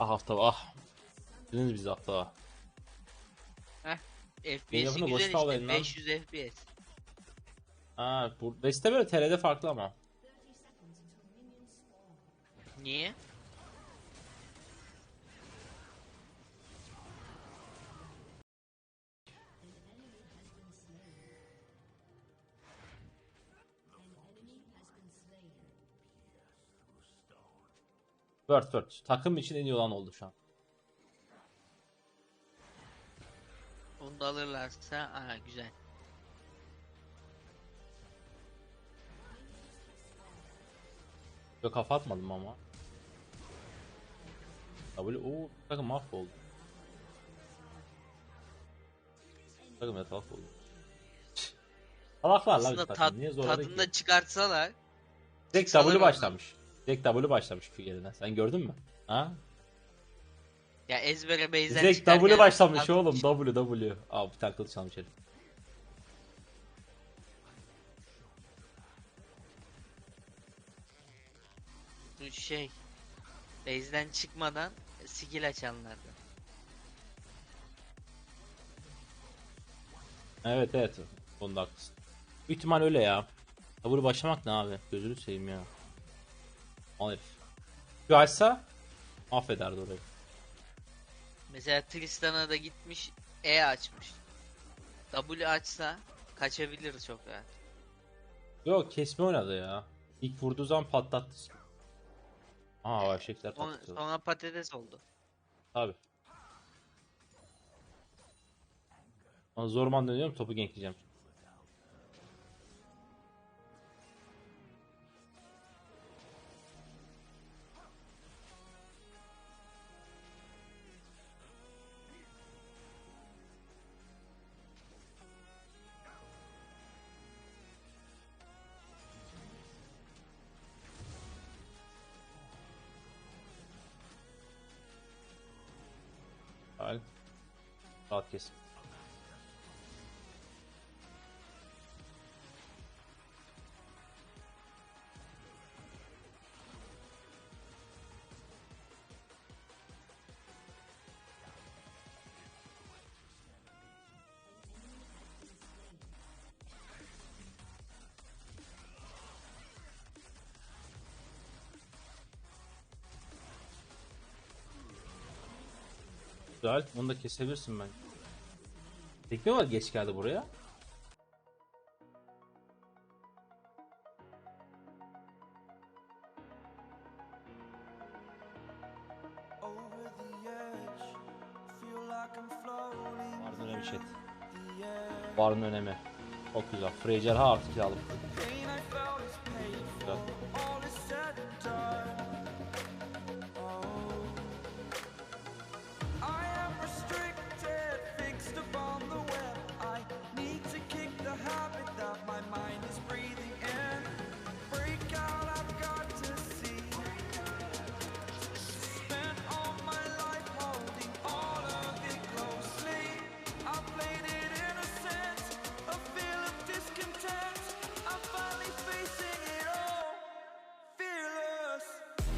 Ah hafta ah. Dediniz bizi hafta ah. FPS'i güzel alayım işte lan. 500 FPS. Ha bu West'te böyle TR'de farklı ama. Niye? Word. Takım için en iyi olan oldu şu an. Onu da alırlarsa aha güzel. Yok kafa atmadım ama. W o takım mahvoldu. Takım evet mahvoldu. Salaklar lan bir takım. Niye zorladı tadında ki? çıkartsalar Direkt çıksalar W başlamış. Direkt W başlamış figürüne. Sen gördün mü? Ha? ya ezbere base'den Direkt çıkarken W başlamış tat- oğlum. W W. Aa bir tane kılıç almış herif. Bu şey base'den çıkmadan skill açanlardı. Evet evet. Bunda haklısın. Büyük ihtimal öyle ya. W başlamak ne abi? Gözünü seveyim ya. Al herif. Şu açsa affederdi orayı. Mesela Tristan'a da gitmiş E açmış. W açsa kaçabilir çok rahat. Yok kesme oynadı ya. İlk vurduğu zaman patlattı. Aa o eşekler patladı. sonra patates oldu. Tabi. Zorman dönüyorum topu genkleyeceğim. Rahat. Güzel. Onu da kesebilirsin ben. Tekne var geç geldi buraya. Varın önemi chat. Varın önemi. Çok güzel. Freycerha artık aldım.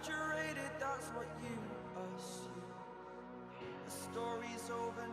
Exaggerated, that's what you assume. The story's over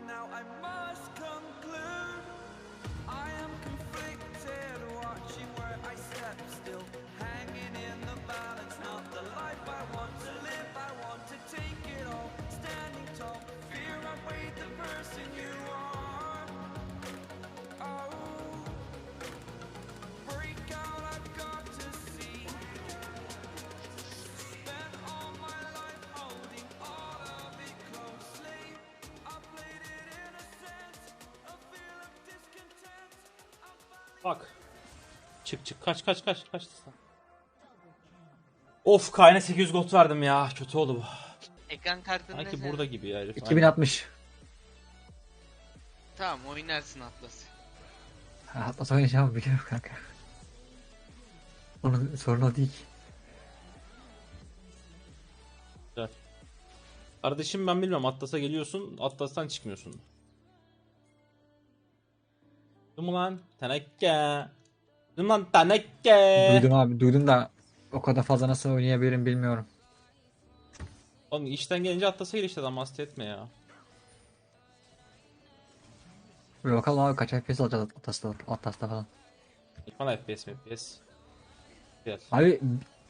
Bak. Çık çık kaç kaç kaç kaç. Of kayna 800 gold verdim ya. Kötü oldu bu. Ekran kartında Sanki sen- burada gibi ya herif. 2060. Tamam oynarsın Atlas. Ha, Atlas oynayacağım biliyorum kanka. Onun sorunu o değil ki. Güzel. Kardeşim ben bilmem Atlas'a geliyorsun Atlas'tan çıkmıyorsun. Duydun mu lan? Tenekke. Duydun mu lan tenekke. Duydum abi duydum da o kadar fazla nasıl oynayabilirim bilmiyorum. Oğlum işten gelince Atlas'a gel işte adam hasta etme ya. Bir bakalım abi kaç FPS alacağız Atlas'ta, Atlas'ta falan. İlkman FPS mi FPS? Güzel. Abi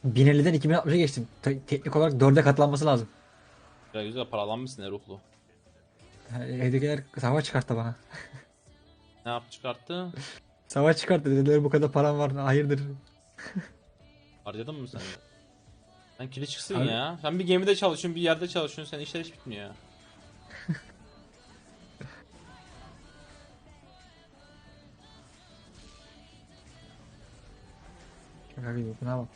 1050'den 2060'a geçtim. Te- teknik olarak 4'e katlanması lazım. Güzel güzel paralanmışsın ya. Ha, Evdekiler savaş çıkarttı bana. Ne yap çıkarttı? Savaş çıkarttı dediler bu kadar param var hayırdır. Harcadın mı sen? Sen kili çıksın Abi- ya. Sen bir gemide çalışıyorsun, bir yerde çalışıyorsun. Sen işler hiç bitmiyor ya. Şaka gibi buna bak.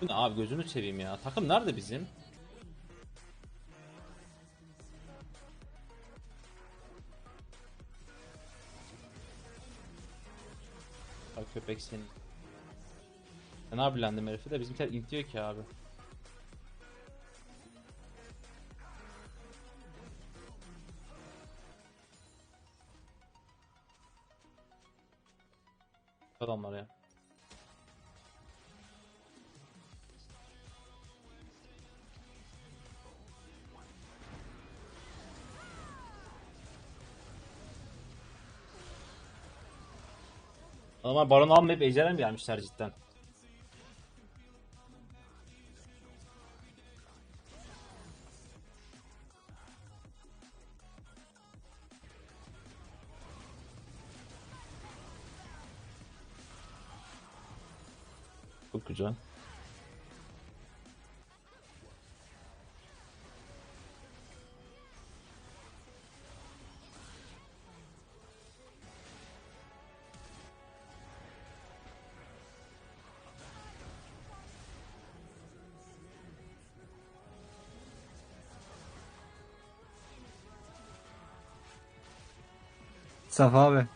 Bu ne abi gözünü seveyim ya. Takım nerede bizim? Köpek senin. Ben abi lendim herifi de bizimkiler ilk diyor ki abi. Adamlar baron almayıp ejderha mı gelmişler cidden? Çok güzel. Safa abi.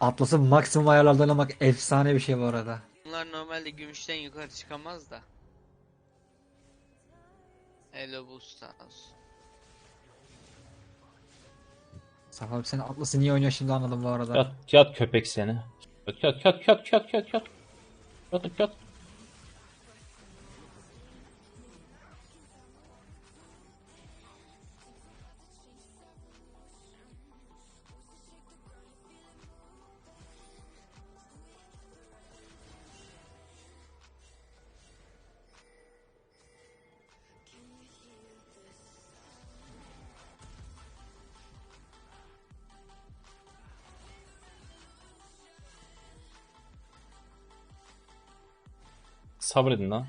Atlas'ı maksimum ayarlardan oynamak efsane bir şey bu arada. Bunlar normalde gümüşten yukarı çıkamaz da. Hello sağ olsun. Safa abi sen Atlas'ı niye oynuyorsun şimdi anladım bu arada. Yat, yat köpek seni. Yat yat yat yat yat yat yat. Yat yat. Sabredin lan.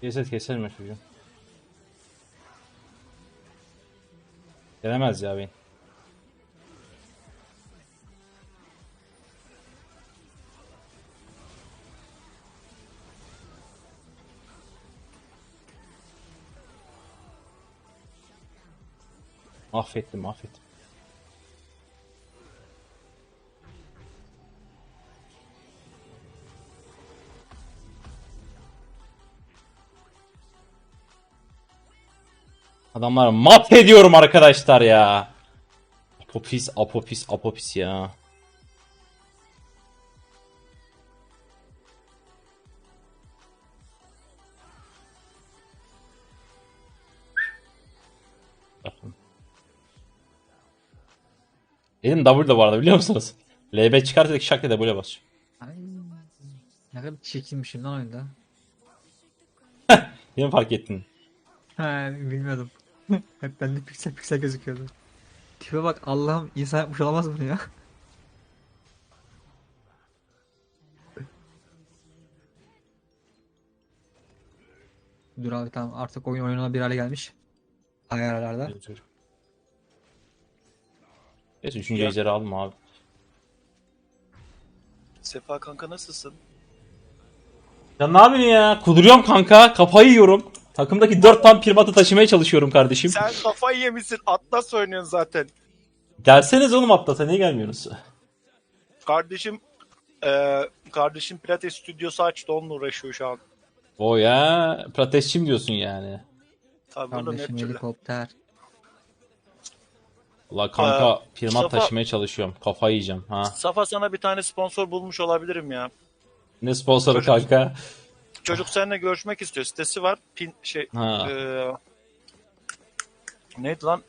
Ceset keselim ya çocuğu. Gelemez ya beyin. Affettim affettim. Adamlar mat ediyorum arkadaşlar ya. Apopis, apopis, apopis ya. Elim W da bu arada biliyor musunuz? LB çıkartarak şak diye W bas. Ne kadar çirkinmişim lan oyunda. Yine fark ettin. He bilmiyordum. Hep bende piksel piksel gözüküyordu. Tipe bak Allah'ım insan yapmış olamaz bunu ya. Dur abi tamam artık oyun oynanabilir hale gelmiş. Ayarlarda. Neyse üçüncü Ya. ejderi aldım abi. Sefa kanka nasılsın? Ya ne yapıyorsun ya? Kuduruyorum kanka. Kafayı yiyorum. Takımdaki 4 tane primatı taşımaya çalışıyorum kardeşim. Sen kafayı yemişsin. Atlas oynuyorsun zaten. Gelseniz oğlum Atlas'a niye gelmiyorsunuz? Kardeşim eee kardeşim Pilates stüdyosu açtı onunla uğraşıyor şu an. O ya. Pratesçim diyorsun yani. Tabii oğlum hep Kardeşim türlü. helikopter. Valla kanka Ee, primat Mustafa- taşımaya çalışıyorum. Kafayı yiyeceğim ha. Safa sana bir tane sponsor bulmuş olabilirim ya. Ne sponsoru Çocuk- kanka? Çocuk seninle görüşmek istiyor. Sitesi var. Pin şey Ha. eee neydi lan?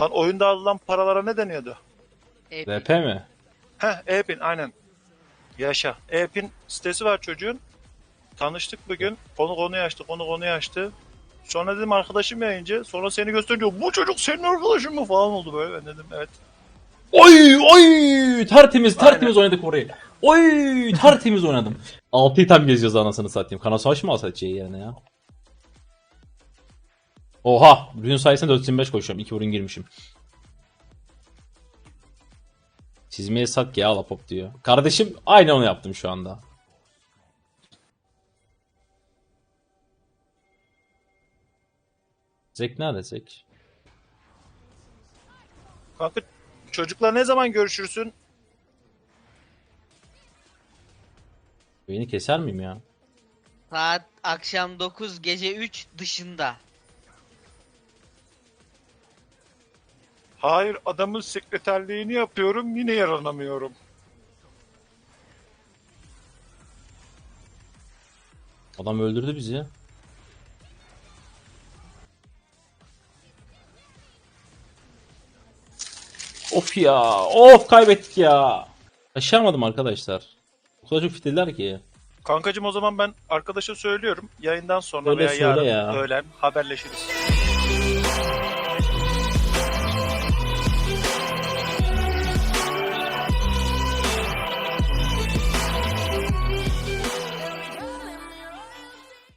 Lan oyunda alınan paralara ne deniyordu? RP mi? Heh, E-Pin aynen. Yaşa. E-Pin sitesi var çocuğun. Tanıştık bugün. Konu konuyu açtı, konu konuyu açtı. Sonra dedim arkadaşım yayıncı. Sonra seni gösteriyor. Bu çocuk senin arkadaşın mı falan oldu böyle. Ben dedim evet. Oy oy tertemiz tertemiz oynadık orayı. Oy tertemiz oynadım. 6 item geziyoruz anasını satayım. Kana savaş mı alsak şey yerine ya? Oha! Rune sayesinde 425 koşuyorum. 2 vurun girmişim. Çizmeye sat ya Alapop diyor. Kardeşim aynı onu yaptım şu anda. Zek nerede Zek? Kanka çocukla ne zaman görüşürsün? Beni keser miyim ya? Saat akşam 9 gece 3 dışında. Hayır adamın sekreterliğini yapıyorum yine yaranamıyorum. Adam öldürdü bizi. Of ya. Of kaybettik ya. Taşıyamadım arkadaşlar. O kadar çok fitiller ki. Kankacım o zaman ben arkadaşa söylüyorum. Yayından sonra Söyle, veya söyle yarın ya. öğlen haberleşiriz.